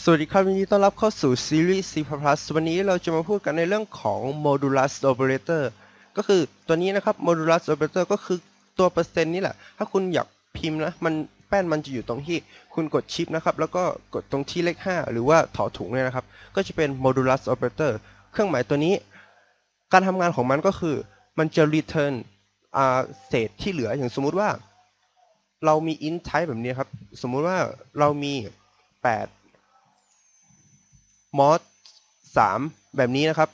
สวัสดีครับยินดีต้อนรับเข้าสู่ซีรีส์ C++ วันนี้เราจะมาพูดกันในเรื่องของ modulus operator ก็คือตัวนี้นะครับ modulus operator ก็คือตัวเปอร์เซ็นต์นี่แหละ ถ้าคุณอยากพิมพ์นะมันแป้นมันจะอยู่ตรงที่คุณกดชิปนะครับ แล้วก็กดตรงที่เลข 5 หรือว่าถอถุงเนี่ยนะครับ ก็จะเป็น modulus operator เครื่องหมายตัวนี้ การทำงานของมันก็คือมันจะ return อ่าเศษที่เหลืออย่างสมมุติว่า เรามี int type แบบนี้ครับ สมมุติว่าเรามี 8 มอสสามแบบนี้นะครับ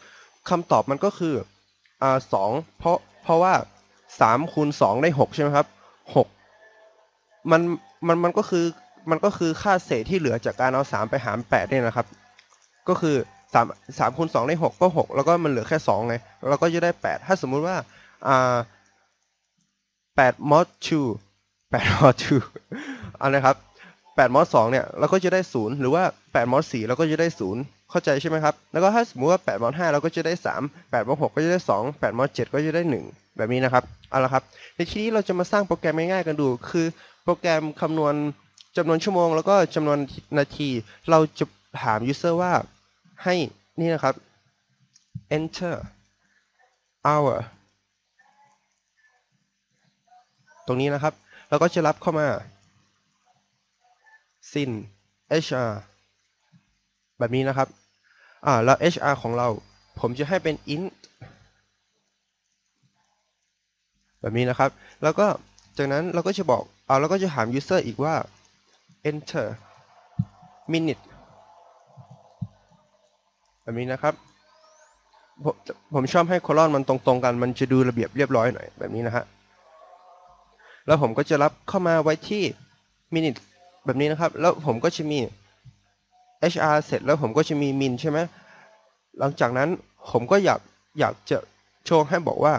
คำตอบมันก็คืออ่าสองเพราะเพราะว่าสามคูณสองได้หกใช่ไหมครับหกมันมันมันก็คือมันก็คือค่าเศษที่เหลือจากการเอาสามไปหารแปดเนี่ยนะครับ ก็คือสามสามคูณสองได้หกก็หกแล้วก็มันเหลือแค่สองไงเราก็จะได้แปดถ้าสมมุติว่าอ่าแปดมอสชูแปดมอสชูอันนะครับ 8มอส2เนี่ยเราก็จะได้ 0 หรือว่า8มอส4เราก็จะได้ 0 เข้าใจใช่ไหมครับ แล้วก็ถ้าสมมติว่า8มอส5เราก็จะได้ 3 8มอส6ก็จะได้ 2 8มอส7ก็จะได้ 1 แบบนี้นะครับ เอาละครับ ในที่นี้เราจะมาสร้างโปรแกรมง่ายๆกันดู คือโปรแกรมคำนวณจำนวนชั่วโมง แล้วก็จำนวนนาที เราจะถาม user ว่าให้นี่นะครับ enter hour ตรงนี้นะครับเราก็จะรับเข้ามา sin hr แบบนี้นะครับ อ่า แล้ว hr ของเรา ผมจะให้เป็น int แบบนี้นะครับ แล้วก็จากนั้นเราก็จะบอก เอาเราก็จะถาม user อีกว่า enter minute แบบนี้นะครับผมผมชอบให้โคลอนมันตรงๆกัน มันจะดูระเบียบเรียบร้อยหน่อย แบบนี้นะฮะ แล้วผมก็จะรับเข้ามาไว้ที่ minute แบบนี้นะครับ แล้วผมก็จะมี HR เสร็จแล้วผมก็จะมี min ใช่ไหมหลังจากนั้นผมก็อยากอยากจะโชว์ให้บอกว่า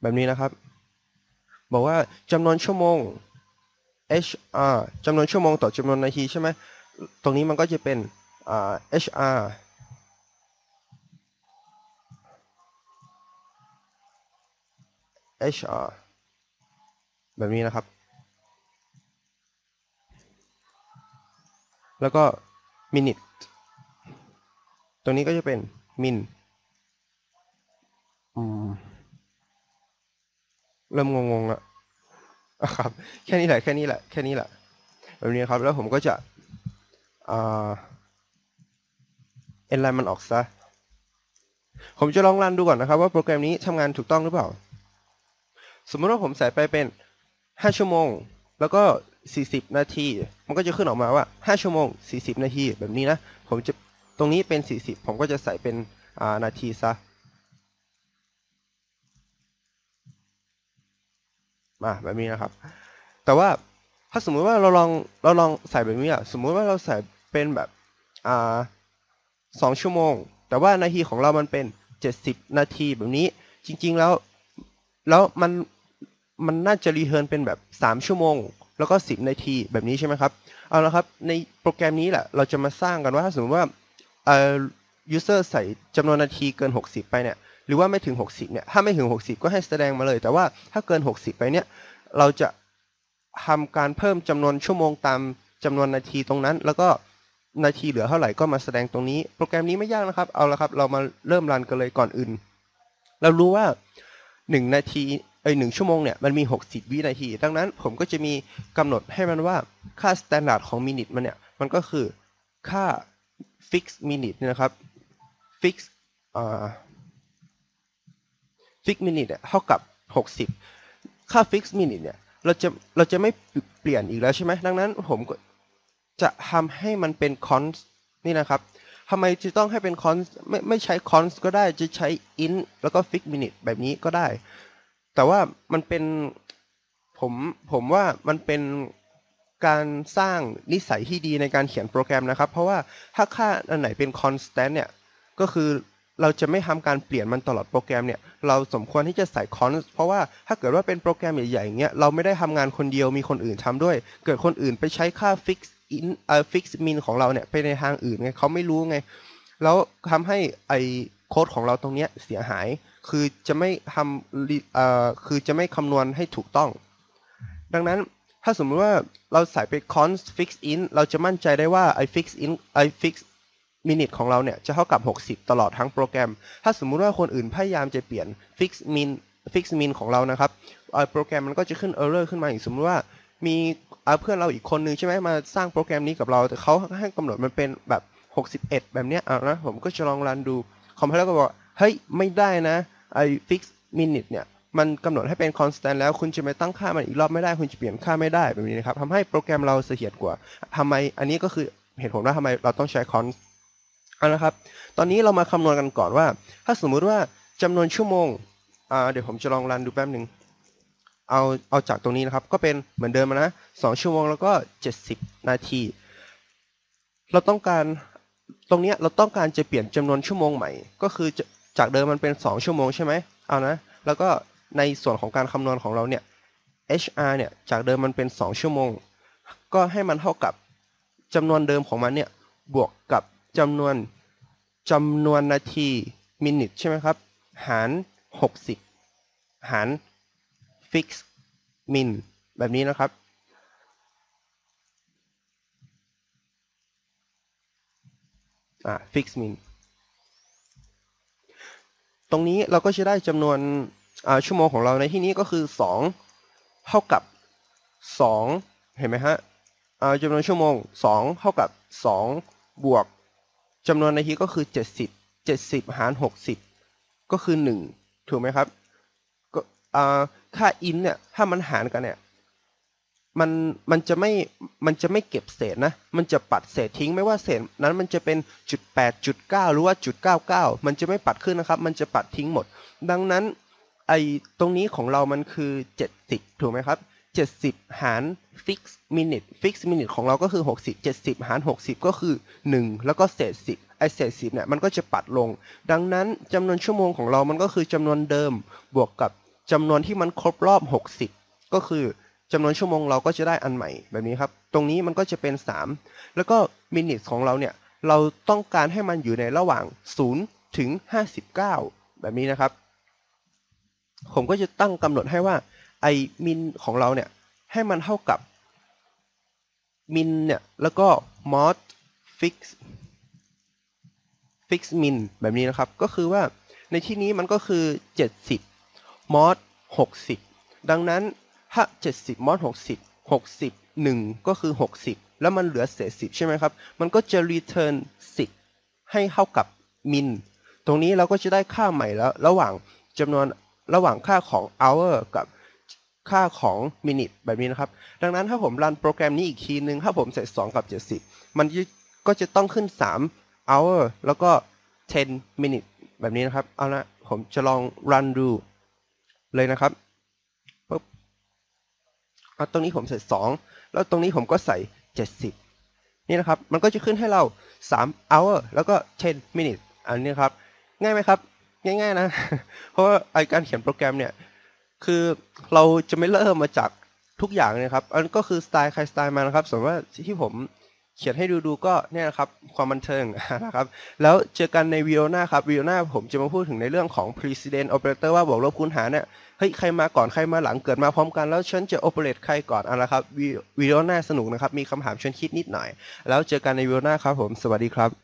แบบนี้นะครับ บอกว่าจำนวนชั่วโมง HR จำนวนชั่วโมงต่อจำนวนนาทีใช่ไหมตรงนี้มันก็จะเป็นอ่า HR HR แบบนี้นะครับ แล้วก็ minute ตรงนี้ก็จะเป็น min เริ่มงงๆละอะครับ แค่นี้แหละ แค่นี้แหละ แค่นี้แหละ แบบนี้ครับ แล้วผมก็จะเอ่า end line มันออกซะ ผมจะลองรันดูก่อนนะครับ ว่าโปรแกรมนี้ทำงานถูกต้องหรือเปล่า สมมติว่าผมใส่ไปเป็น 5ชั่วโมง แล้วก็40นาที มันก็จะขึ้นออกมาว่า5ชั่วโมง40นาทีแบบนี้นะ ผมจะตรงนี้เป็น40ผมก็จะใส่เป็นานาทีซะ มาแบบนี้นะครับ แต่ว่าถ้าสมมุติว่าเราลองเราลองใส่แบบนี้อะสมมุติว่าเราใส่เป็นแบบอ่าสองชั่วโมง แต่ว่านาทีของเรามันเป็น 70 นาทีแบบนี้ จริง ๆแล้วแล้วมัน มันน่าจะรีเทิร์นเป็นแบบ 3 ชั่วโมง แล้วก็ 10 นาทีแบบนี้ใช่ไหมครับ เอาละครับ ในโปรแกรมนี้แหละ เราจะมาสร้างกันว่าถ้าสมมติว่าเอ่อ user ใส่จำนวนนาทีเกิน 60 ไปเนี่ยหรือว่าไม่ถึง 60เนี่ยถ้าไม่ถึง 60 ก็ให้แสดงมาเลย แต่ว่าถ้าเกิน 60 ไปเนี่ยเราจะทำการเพิ่มจำนวนชั่วโมงตามจำนวนนาทีตรงนั้น แล้วก็นาทีเหลือเท่าไหร่ก็มาแสดงตรงนี้ โปรแกรมนี้ไม่ยากนะครับ เอาละครับ เรามาเริ่มรันกันเลยก่อนอื่น เรารู้ว่า 1 นาที เอ้ยหนึ่งชั่วโมงเนี่ยมันมี 60 วินาที ดังนั้นผมก็จะมีกำหนดให้มันว่าค่า standard ของ minute มันเนี่ยมันก็คือค่า fix minute เนี่นะครับ fix อ่า fix minute เนี่ยเท่ากับ 60 ค่า fix minute เนี่ยเราจะเราจะไม่เปลี่ยนอีกแล้วใช่ไหมดังนั้นผมก็จะทำให้มันเป็น const นี่นะครับทำไมจะต้องให้เป็น const ไม่ไม่ใช้ const ก็ได้จะใช้ int แล้วก็ fix minute แบบนี้ก็ได้ แต่ว่ามันเป็นผมผมว่ามันเป็นการสร้างนิสัยที่ดีในการเขียนโปรแกรมนะครับ เพราะว่าถ้าค่าอันไหนเป็น constant เนี่ย ก็คือเราจะไม่ทำการเปลี่ยนมันตลอดโปรแกรมเนี่ย เราสมควรที่จะใส่ const เพราะว่าถ้าเกิดว่าเป็นโปรแกรมใหญ่ๆอย่างเงี้ยเราไม่ได้ทำงานคนเดียวมีคนอื่นทำด้วย เกิดคนอื่นไปใช้ค่า fix in เอ่อ fix min ของเราเนี่ยไปในทางอื่นไงเขาไม่รู้ไง แล้วทำให้ไอโค้ดของเราตรงเนี้ยเสียหาย คือจะไม่ทำเอ่อคือจะไม่คำนวณให้ถูกต้อง ดังนั้นถ้าสมมติว่าเราใส่ไป const fix in เราจะมั่นใจได้ว่าไอ้ fix in ไอ้ fix minute ของเราเนี่ยจะเท่ากับ 60 ตลอดทั้งโปรแกรม ถ้าสมมุติว่าคนอื่นพยายามจะเปลี่ยน fix min fix min ของเรานะครับไอ้โปรแกรมมันก็จะขึ้น error ขึ้นมาอีกสมมติว่ามีเพื่อนเราอีกคนนึงใช่ไหมมาสร้างโปรแกรมนี้กับเรา แต่เขาให้กำหนดมันเป็นแบบ 61 แบบเนี้ยเอานะผมก็จะลองรันดูคอมไพลเลอร์ก็บอกเฮ้ยไม่ได้นะ ไอ้ fix minute เนี่ยมันกำหนดให้เป็น constant แล้วคุณจะไปตั้งค่ามันอีกรอบไม่ได้ คุณจะเปลี่ยนค่าไม่ได้แบบนี้นะครับทำให้โปรแกรมเราเสถียรกว่าทำไมอันนี้ก็คือเหตุผลว่าทำไมเราต้องใช้ const เอาละครับ ตอนนี้เรามาคำนวณกันก่อนว่า ถ้าสมมุติว่าจำนวนชั่วโมงเดี๋ยวผมจะลองรันดูแป๊บหนึ่งเอาเอาจากตรงนี้นะครับ ก็เป็นเหมือนเดิมนะสองชั่วโมงแล้วก็ 70 นาที เราต้องการตรงนี้เราต้องการจะเปลี่ยนจำนวนชั่วโมงใหม่ ก็คือ จากเดิมมันเป็น 2 ชั่วโมงใช่ไหมเอานะ แล้วก็ในส่วนของการคำนวณของเราเนี่ย HR เนี่ย จากเดิมมันเป็น 2 ชั่วโมง ก็ให้มันเท่ากับจำนวนเดิมของมันเนี่ย บวกกับจำนวนจำนวนนาทีมินิทใช่ไหมครับ หาร 60 หาร fix min แบบนี้นะครับ อ่า fix min ตรงนี้เราก็จะได้จำนวนอ่าชั่วโมงของเราในที่นี้ก็คือ 2 เท่ากับ 2 เห็นไหมฮะอ่าจำนวนชั่วโมง 2 เท่ากับ 2 บวกจำนวนนาทีก็คือ 70 70 หาร 60 ก็คือ 1 ถูกไหมครับก็อ่าค่า in เนี่ยถ้ามันหารกันเนี่ย มันมันจะไม่มันจะไม่เก็บเศษนะ มันจะปัดเศษทิ้งไม่ว่าเศษนั้นมันจะเป็นจุดแปดจุดเก้าหรือว่าจุดเก้าเก้ามันจะไม่ปัดขึ้นนะครับ มันจะปัดทิ้งหมด ดังนั้นไอตรงนี้ของเรามันคือเจ็ดสิบถูกไหมครับเจ็ดสิบหาร fix minute fix minute ของเราก็คือหกสิบเจ็ดสิบหารหกสิบก็คือหนึ่งแล้วก็เศษสิบไอเศษสิบเนี่ยมันก็จะปัดลง ดังนั้นจำนวนชั่วโมงของเรามันก็คือจำนวนเดิม บวกกับจำนวนที่มันครบรอบหกสิบก็คือ จำนวนชั่วโมงเราก็จะได้อันใหม่แบบนี้ครับ ตรงนี้มันก็จะเป็น 3 แล้วก็มินิทของเราเนี่ย เราต้องการให้มันอยู่ในระหว่าง 0 ถึง 59 แบบนี้นะครับ ผมก็จะตั้งกำหนดให้ว่าไอมินของเราเนี่ย ให้มันเท่ากับมินเนี่ย แล้วก็ mod fix fix min แบบนี้นะครับ ก็คือว่าในที่นี้มันก็คือ 70 mod 60 ดังนั้น ถ้า 70มอด60 60 1 ก็คือ 60 แล้วมันเหลือเศษ10 ใช่ไหมครับ มันก็จะ return 10 ให้เท่ากับ min ตรงนี้เราก็จะได้ค่าใหม่แล้ว ระหว่างจำนวนระหว่างค่าของ hour กับค่าของ minute แบบนี้นะครับ ดังนั้นถ้าผมรันโปรแกรมนี้อีกทีนึง ถ้าผมใส่ 2 กับ 70 มันก็จะต้องขึ้น 3 hour แล้วก็ 10 minute แบบนี้นะครับ เอาละผมจะลองรันดูเลยนะครับ เอาตรงนี้ผมใส่2 แล้วตรงนี้ผมก็ใส่ 70 นี่นะครับ มันก็จะขึ้นให้เรา 3 hour แล้วก็ 10 minute อันนี้ครับ ง่ายไหมครับ ง่ายๆนะ เพราะว่าไอการเขียนโปรแกรมเนี่ย คือเราจะไม่เริ่มมาจากทุกอย่างนะครับ อันก็คือสไตล์ใครสไตล์มันนะครับ ส่วนว่าที่ผม เขียนให้ดูดูก็เนี่ยนะครับความบันเทิงนะครับแล้วเจอกันในวิโอหน้าครับวิโอหน้าผมจะมาพูดถึงในเรื่องของ precedent operator ว่าบวกลบคูณหารเนี่ยเฮ้ยใครมาก่อนใครมาหลังเกิดมาพร้อมกันแล้วฉันจะ operate ใครก่อนอาละครับวิโอหน้าสนุกนะครับมีคำถามชวนคิดนิดหน่อย แล้วเจอกันในวิโอหน้าครับผมสวัสดีครับ